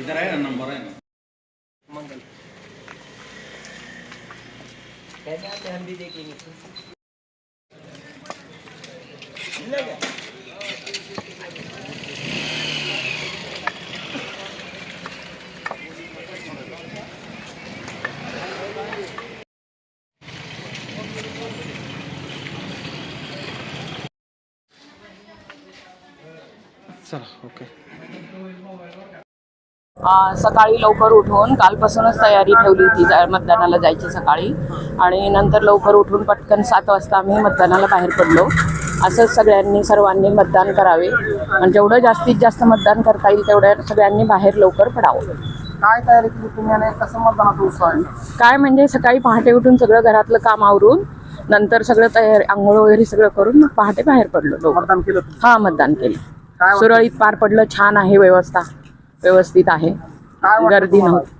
इधर है ना नंबर है ना चला ओके आ, सकाळी लवकर उठून कालपासूनच तयारी ठेवली होती मतदानाला जायची सकाळी. आणि नंतर लवकर उठून पटकन सात वाजता आम्ही मतदानाला बाहेर पडलो. असंच सगळ्यांनी सर्वांनी मतदान करावे. आणि जेवढं जास्तीत जास्त मतदान करता येईल तेवढ्या सगळ्यांनी बाहेर लवकर पडावं. काय तयारी केली तुम्ही आणि कसं मतदानाचा उत्साह काय म्हणजे सकाळी पहाटे उठून सगळं घरातलं काम आवरून नंतर सगळं तयारी आंघोळ वगैरे सगळं करून मग पहाटे बाहेर पडलो. मतदान केलं? हा मतदान केलं? सुरळीत पार पडलं छान आहे व्यवस्था व्यवस्थित आहे. गर्दी? नव्हती.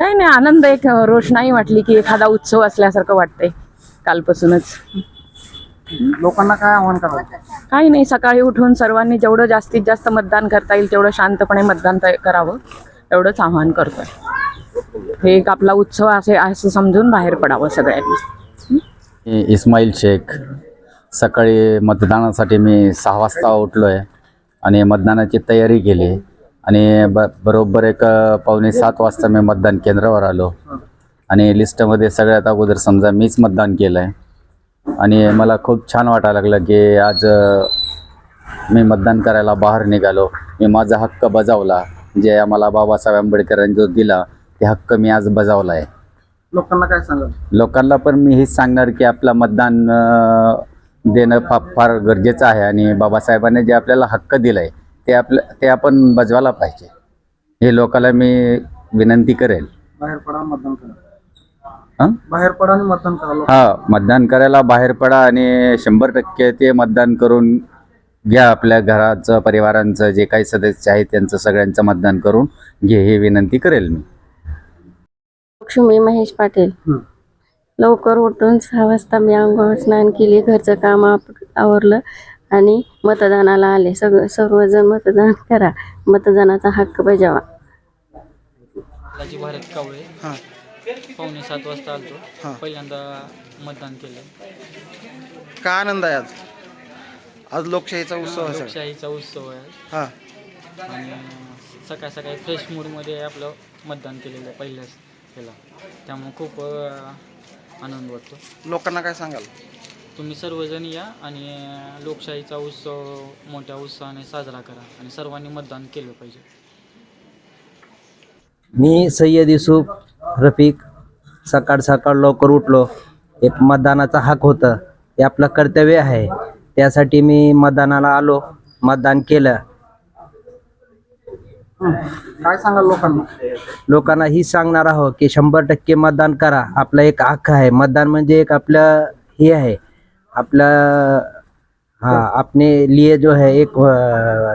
काही नाही आनंद एक रोषणाई वाटली की एखादा उत्सव असल्यासारखं वाटतंय कालपासूनच. लोकांना काय आव्हान करावं? काही नाही सकाळी उठून सर्वांनी जेवढं जास्तीत जास्त मतदान करता येईल तेवढं शांतपणे मतदान करावं. एवढंच आवाहन करतोय. हे एक आपला उत्सव असे असं समजून बाहेर पडावं सगळ्यांनी. इस्माईल शेख. सकाळी मतदानासाठी मी सहा वाजता उठलो आहे आणि मतदानाची तयारी केली. आणि ब बरोबर एक पावणे सात वाजता मी मतदान केंद्रावर आलो. आणि लिस्टमध्ये सगळ्यात अगोदर समजा मीच मतदान केलं आहे आणि मला खूप छान वाटायला लागलं की आज मी मतदान करायला बाहेर निघालो. मी माझा हक्क बजावला. जे आम्हाला बाबासाहेब आंबेडकरांनी जो दिला ते हक्क मी आज बजावला आहे लोकांना काय सांगाल? लोकांना पण मी हेच सांगणार की आपलं मतदान देणं फा फार गरजेचं आहे आणि बाबासाहेबांनी जे आपल्याला हक्क दिला आहे ते आपलं ते आपण बजवायला पाहिजे. हे लोकांना मी विनंती करेल. बाहेर पडा मतदान करा. हां? बाहेर पडा आणि मतदान करा हा मतदान करायला बाहेर पडा आणि शंभर टक्के ते मतदान करून घ्या आपल्या घराचं परिवारांचं जे काही सदस्य आहेत त्यांचं सगळ्यांचं मतदान करून घे ही विनंती करेल मी. लक्ष्मी महेश पाटील. लवकर उठून सहा वाजता मी आंघोळ स्नान केली घरचं काम आप- आवरलं आणि मतदानाला आले. सगळं सर्वजण मतदान करा. मतदानाचा हक्क बजावा. लाजी भारत कावळे. हां. पावणे सात वाजता आलतो. पहिल्यांदा मतदान केलं. काय आनंद आहे आज? आज लोकशाहीचा उत्सव आहे. लोकशाहीचा उत्सव आहे. हा. आणि सकाळ सकाळी फ्रेश मूडमध्ये आपलं मतदान केलेलं आहे पहिल्याच ह्याला. त्यामुळे खूप आनंद वाटतो. लोकांना काय सांगाल? तुम्ही सर्वजण या आणि लोकशाहीचा उत्सव मोठ्या उत्साहाने साजरा करा आणि सर्वांनी मतदान केलं पाहिजे. मी सय्यद युसूफ रफिक. सकाळ सकाळ लवकर उठलो. एक मतदानाचा हक होतं. ते आपलं कर्तव्य आहे. त्यासाठी मी मतदानाला आलो. मतदान केलं. लोकांना? ही सांगणार आहोत की टक्के मतदान करा. आपला एक हक्क आहे. मतदान म्हणजे एक आपलं हे आहे. आपलं हाँ अपने लिए जो है एक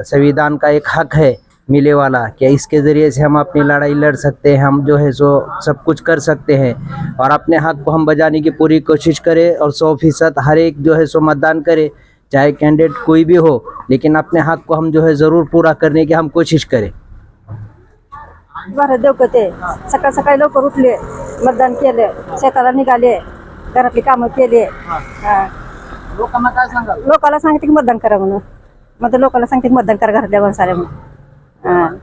संविधान का एक हक है मिले वाला क्या इसके ज़रिए से हम अपनी लड़ाई लड़ सकते हैं? हम जो है सो सब कुछ कर सकते हैं। और अपने हक को हम बजाने की पूरी कोशिश करें और सौ फ़ीसद हर एक जो है सो मतदान करे। चाहे कैंडिडेट कोई भी हो, लेकिन अपने हक को हम जो है ज़रूर पूरा करने की हम कोशिश करें। बरं देऊ ते. सकाळ सकाळी लवकर उठले मतदान केलं शेताला निघाले घरातली कामं केली. लोकांना काय सांगते की मतदान करा म्हणून. मग लोकांना सांगते की मतदान करा घरातल्या माणसाला म्हणून.